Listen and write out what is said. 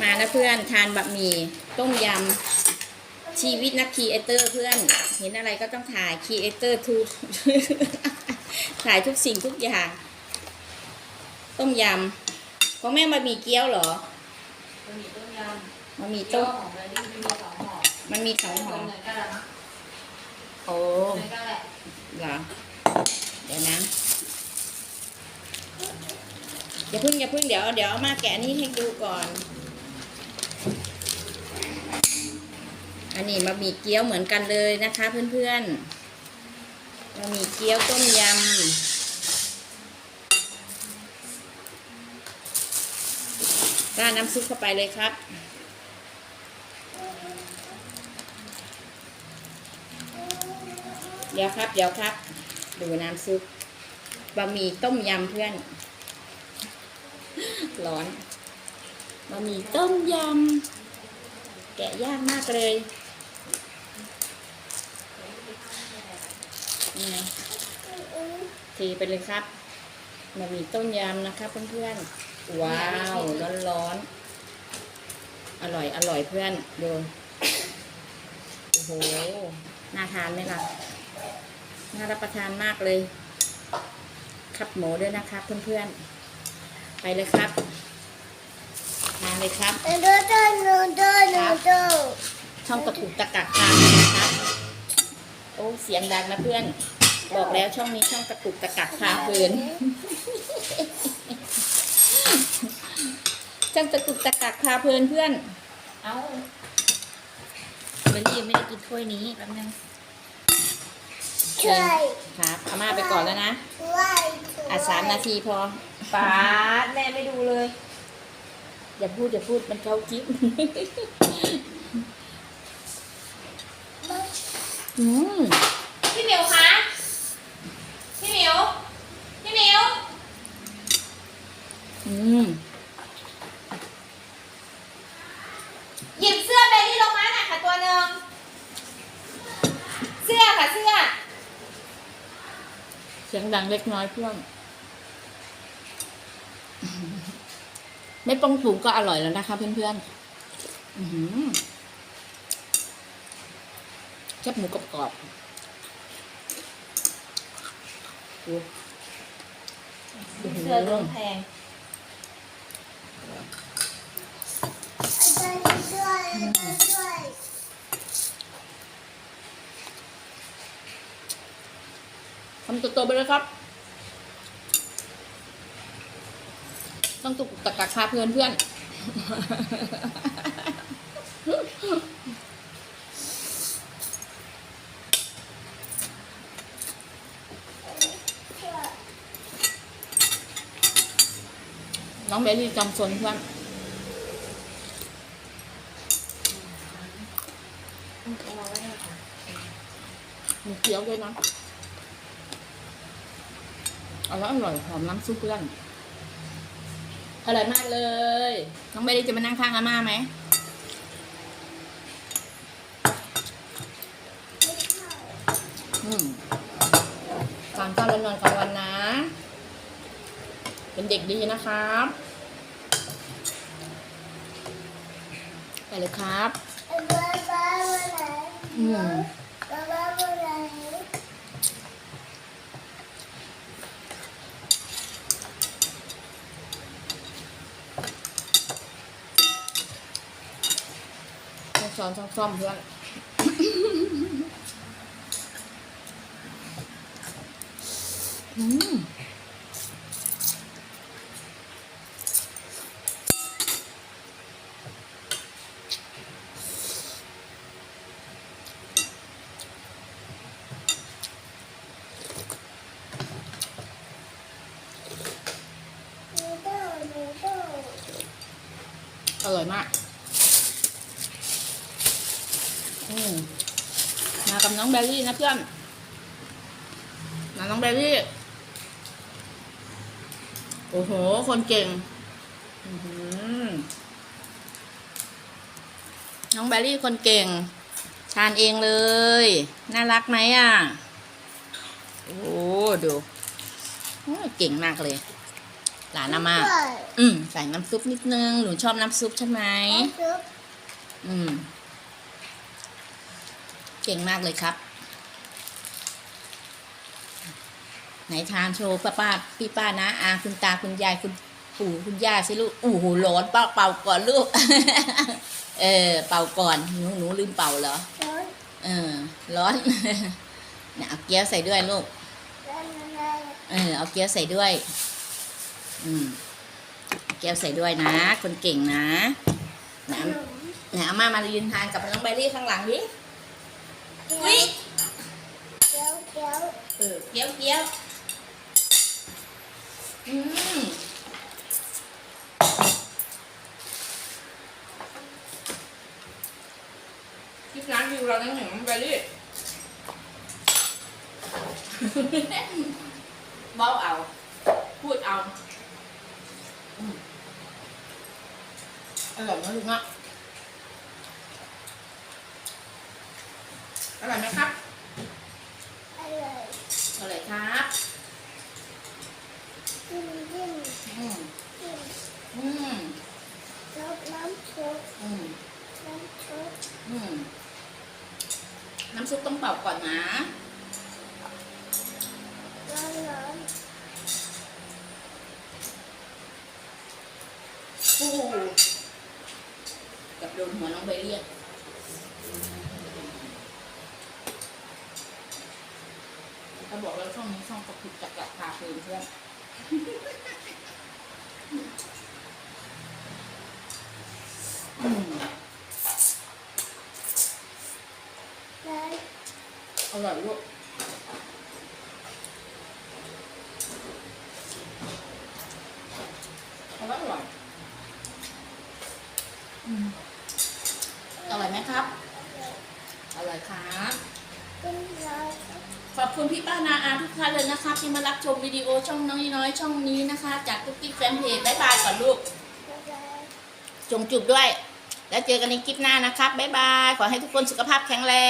มานะเพื่อนทานบะหมี่ต้มยำชีวิตนักครีเอเตอร์เพื่อน เห็นอะไรก็ต้องถ่ายครีเอเตอร์ทุกถ่ายทุกสิ่งทุกอย่าง ต้มยำของแม่บะหมี่เกี๊ยวเหรอมันมีต้มยำบะหมี่ต้ต้มมของเลยนี่มันมีสองห่อมันมีสองห่อเหมือนกันแหละนะโอ้เหมือนกันแหละเหรอเดี๋ยวนะอย่าพึ่งอย่าพึ่งเดี๋ยวเดี๋ยวเอามาแกะนี่ให้ดูก่อน นนี้บะหมี่เกี๊ยวเหมือนกันเลยนะคะ เพื่อนๆบะหมี่เกี๊ยวต้มยำราดน้ำซุปเข้าไปเลยครับ เดี๋ยวครับ เดี๋ยวครับ ดูน้ำซุปบะหมี่ต้มยำเพื่อน ร้อนบะหมี่ต้มยำ แกะยากมากเลย นี่ไงเทไปเลยครับบะหมี่ต้มยำนะครับเพื่อนๆ ว้าว ร้อนๆ อร่อยอร่อยเพื่อนดูโอ้โห น่าทานไหมล่ะ น่ารับประทานมากเลย ครับหมูด้วยนะครับเพื่อนๆ ไปเลยครับทานเลยครับนูดูดูนูดูนูดูช่องตะกุกตะกักทานนะครับ โอ้เสียงดังนะเพื่อน บอกแล้วช่องนี้ช่องตะกุกตะกักพาเพลินช่องตะกุกตะกักพาเพลินเพื่อน เอ้าเบลลี่ไม่ได้กินถ้วยนี้แป๊บนึงช่วยครับอาม่าไปก่อนแล้วนะช่วยอะสามนาทีพอป้าดแม่ไม่ดูเลย อย่าพูดอย่าพูดมันเข้าคลิ อืมพี่หมิวคะ พี่หมิว พี่หมิว อืมหยิบเสื้อเบลลี่ลงมาหน่อยค่ะตัวหนึ่ง เสื้อค่ะเสื้อ เสียงดังเล็กน้อยเพื่อน ไม่ปรุงถุงก็อร่อยแล้วนะคะเพื่อนๆ อือหือ บหมูกรอบๆดูโอ้โหเสื้อตัวแพงช่วยช่วยช่วยทำตัวโตๆไปเลยครับ ต้องตุกตะกักพาเพื่อนเพื่อน น้องเบลลี่จำซนเพื่อนมีเกี๊ยวด้วยนะอร่อยอร่อยหอมน้ำซุปเพื่อนอร่อยมากเลย น้องเบลลี่จะมานั่งข้างอาม่าไหมอืมทานข้าวแล้วนอนกลางวันนะ เป็นเด็กดีนะครับไปเลยครับบ้าบ้าวันไหนอืมบ้าบ้าวันไหนต้องซ้อมต้องซ่อมเพื่อนอืม มาก อืมมากับน้องเบลลี่นะเพื่อน มาน้องเบลลี่ โอ้โห คนเก่ง น้องเบลลี่คนเก่ง ทานเองเลย น่ารักไหมอะ โอ้ ดูโอ้ยเก่งมากเลย หลานอามาช่วยอืมใส่น้ำซุปนิดนึง หนูชอบน้ำซุปใช่ไหมซุปอืม เก่งมากเลยครับ ไหนทานโชว์ป้าป้าพี่ป้านะอาคุณตาคุณยายคุณปู่คุณย่าสิลูกอู้หูร้อนเป่าเป่าก่อนลูก เออ เป่าก่อนหนูหนูลืมเป่าเหรอร้อนเออ ร้อนเนี่ยเอาเกี๊ยวใส่ด้วยลูกร้อนอะไรเออ เอาเกี๊ยวใส่ด้วย อืมเอาเกี๊ยวใส่ด้วยนะ คนเก่งนะขนะนมเนี่ยอาม่ามายืนทานกับน้องใบรี่ข้างหลังดิเกี๊ยวเกี๊ยวเกี๊ยวเออเกี๊ยวเกี๊ยวอืมที่ร้านวิวเราต้องเห็นน้องใบรี่เบ้าเอา พูดเอา อืมอร่อยมากลูกเนาะอร่อยไหมครับ อร่อยอร่อยครับจิ้มจิ้มอืมจิ้มอืมรสน้ำซุปอืมน้ำซุปอืมน้ำซุปต้องเป่าก่อนนะ ร้อนร้อน โอ้โหกับ โดนหัวน้องใบเรียกเขาบอกแล้วช่องนี้ช่องกระพุดจักรพาเพลินเพื่อนอืมร้อนอร่อยลูกอร่อยอร่อยอืมอร่อยไหมครับ อร่อยครับ จิ้มร้อน ขอบคุณพี่ป้านาอาทุกท่านเลยนะคะที่มารับชมวิดีโอช่องน้องน้อยช่องนี้นะคะ จากทุกติ๊กแฟนเพจบ๊ายบายก่อนลูกจงจุบด้วย แล้วเจอกันในคลิปหน้านะครับบ๊ายบายขอให้ทุกคนสุขภาพแข็งแรง